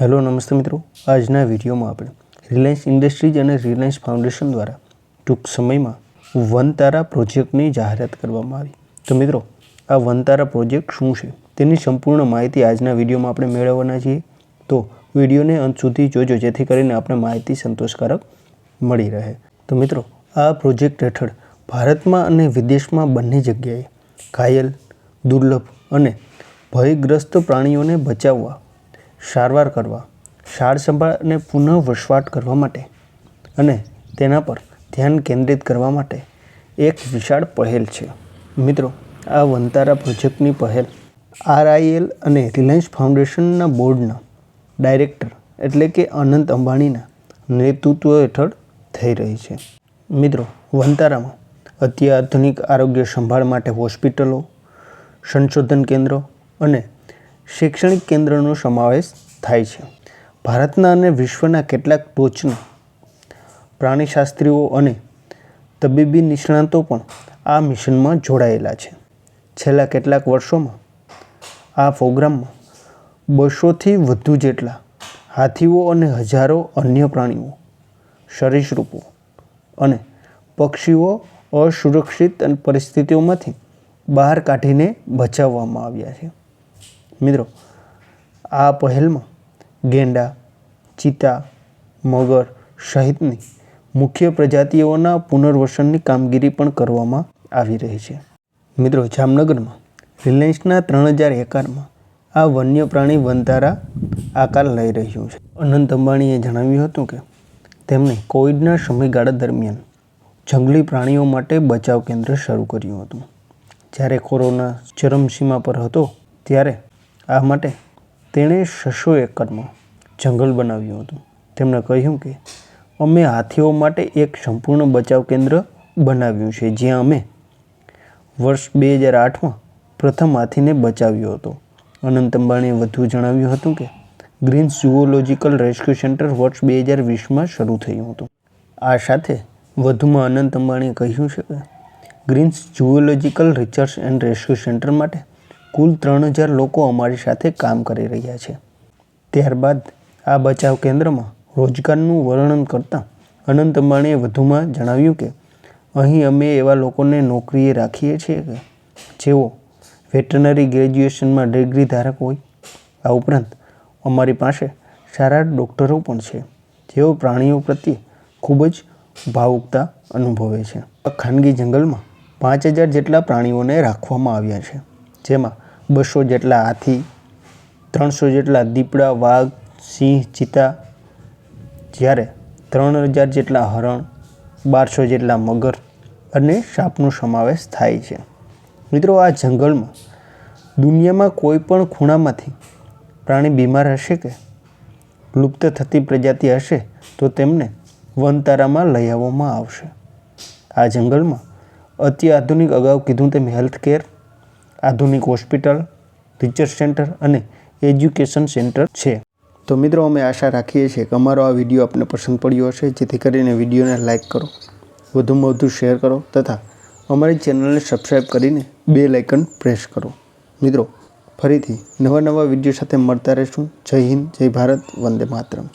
Hello, નમસ્તે મિત્રો. આજના વિડીયોમાં આપણે રિલાયન્સ ઇન્ડસ્ટ્રીઝ અને રિલાયન્સ ફાઉન્ડેશન દ્વારા ટૂંક સમયમાં વનતારા પ્રોજેક્ટની જાહેરાત કરવામાં આવી. તો મિત્રો, આ વનતારા પ્રોજેક્ટ શું છે? તેની સંપૂર્ણ માહિતી આજના વિડીયોમાં આપણે મેળવવાના છીએ. તો વિડીયોને અંત સુધી જોજો, જેથી કરીને આપણે માહિતી સંતોષકારક મળી રહે. તો મિત્રો, આ પ્રોજેક્ટ હેઠળ ભારતમાં અને વિદેશમાં બંને જગ્યાએ ઘાયલ, દુર્લભ અને ભયગ્રસ્ત પ્રાણીઓને બચાવવા સારવાર કરવા સાર સંભાળ અને પુનઃ વસવાટ કરવા માટે અને તેના પર ધ્યાન કેન્દ્રિત કરવા માટે એક વિશાળ પહેલ છે. મિત્રો, આ વનતારા પ્રોજેક્ટની પહેલ આરઆઈએલ અને રિલાયન્સ ફાઉન્ડેશનના બોર્ડના ડાયરેક્ટર એટલે કે અનંત અંબાણીના નેતૃત્વ હેઠળ થઈ રહી છે. મિત્રો વનતારામાં અત્યાધુનિક આરોગ્ય સંભાળ માટે હોસ્પિટલો, સંશોધન કેન્દ્રો અને શૈક્ષણિક કેન્દ્રનો સમાવેશ થાય છે. ભારતના અને વિશ્વના કેટલાક ટોચના પ્રાણીશાસ્ત્રીઓ અને તબીબી નિષ્ણાતો પણ આ મિશનમાં જોડાયેલા છે. છેલ્લા કેટલાક વર્ષોમાં આ પ્રોગ્રામમાં બસોથી વધુ જેટલા હાથીઓ અને હજારો અન્ય પ્રાણીઓ, સરીસૃપો અને પક્ષીઓ અસુરક્ષિત અને પરિસ્થિતિઓમાંથી બહાર કાઢીને બચાવવામાં આવ્યા છે. મિત્રો, આ પહેલમાં ગેંડા ચિત્તા મગર સહિતની મુખ્ય પ્રજાતિઓના પુનર્વસનની કામગીરી પણ કરવામાં આવી રહી છે. મિત્રો, જામનગરમાં રિલાયન્સના ત્રણ હજાર એકરમાં આ વન્ય પ્રાણી વનતારા આકાર લઈ રહ્યું છે. અનંત અંબાણીએ જણાવ્યું હતું કે, તેમણે કોવિડના સમયગાળા દરમિયાન જંગલી પ્રાણીઓ માટે બચાવ કેન્દ્ર શરૂ કર્યું હતું. જ્યારે કોરોના ચરમસીમા પર હતો, ત્યારે આ માટે તેણે છસો એકરમાં જંગલ બનાવ્યું હતું. તેમણે કહ્યું કે, અમે હાથીઓ માટે એક સંપૂર્ણ બચાવ કેન્દ્ર બનાવ્યું છે, જ્યાં અમે વર્ષ બે હજાર આઠમાં પ્રથમ હાથીને બચાવ્યો હતો. અનંત અંબાણીએ વધુ જણાવ્યું હતું કે ગ્રીન્સ ઝુઓલોજિકલ રેસ્ક્યુ સેન્ટર વર્ષ બે હજાર વીસમાં શરૂ થયું હતું. આ સાથે વધુમાં અનંત અંબાણીએ કહ્યું છે કે Greens zoological research and rescue centre માટે કુલ ત્રણ હજાર લોકો અમારી સાથે કામ કરી રહ્યા છે. ત્યારબાદ આ બચાવ કેન્દ્રમાં રોજગારનું વર્ણન કરતાં અનંત અંબાણીએ વધુમાં જણાવ્યું કે, અહીં અમે એવા લોકોને નોકરીએ રાખીએ છીએ કે જેઓ વેટરનરી ગ્રેજ્યુએશનમાં ડિગ્રી ધારક હોય. આ ઉપરાંત અમારી પાસે સારા ડૉક્ટરો પણ છે. જેઓ પ્રાણીઓ પ્રત્યે ખૂબ જ ભાવુકતા અનુભવે છે. આ ખાનગી જંગલમાં પાંચ હજાર જેટલા પ્રાણીઓને રાખવામાં આવ્યા છે. જેમાં બસો જેટલા હાથી, ત્રણસો જેટલા દીપડા, વાઘ, સિંહ ચિત્તા જ્યારે ત્રણ હજાર જેટલા હરણ, બારસો જેટલા મગર અને સાપનો સમાવેશ થાય છે. મિત્રો, આ જંગલમાં દુનિયામાં કોઈ પણ ખૂણામાંથી પ્રાણી બીમાર હશે કે? લુપ્ત થતી પ્રજાતિ હશે તો તેમને વનતારામાં લઈ આવવામાં આવશે. આ જંગલમાં અતિ આધુનિક અગાઉ કીધું તેમ હેલ્થ કેર આધુનિક હોસ્પિટલ રિસર્ચ સેન્ટર અને એજ્યુકેશન સેન્ટર છે. તો મિત્રો, અમે આશા રાખીએ છીએ કે અમારો આ વીડિયો આપને પસંદ પડ્યો હશે. જેથી કરીને વિડીયોને લાઇક કરો, વધુમાં વધુ શેર કરો તથા અમારી ચેનલને સબસ્ક્રાઈબ કરીને બે લાઇકન પ્રેસ કરો. મિત્રો, ફરીથી નવા નવા વીડિયો સાથે મળતા રહીશું. જય હિન્દ, જય ભારત, વંદે માતરમ.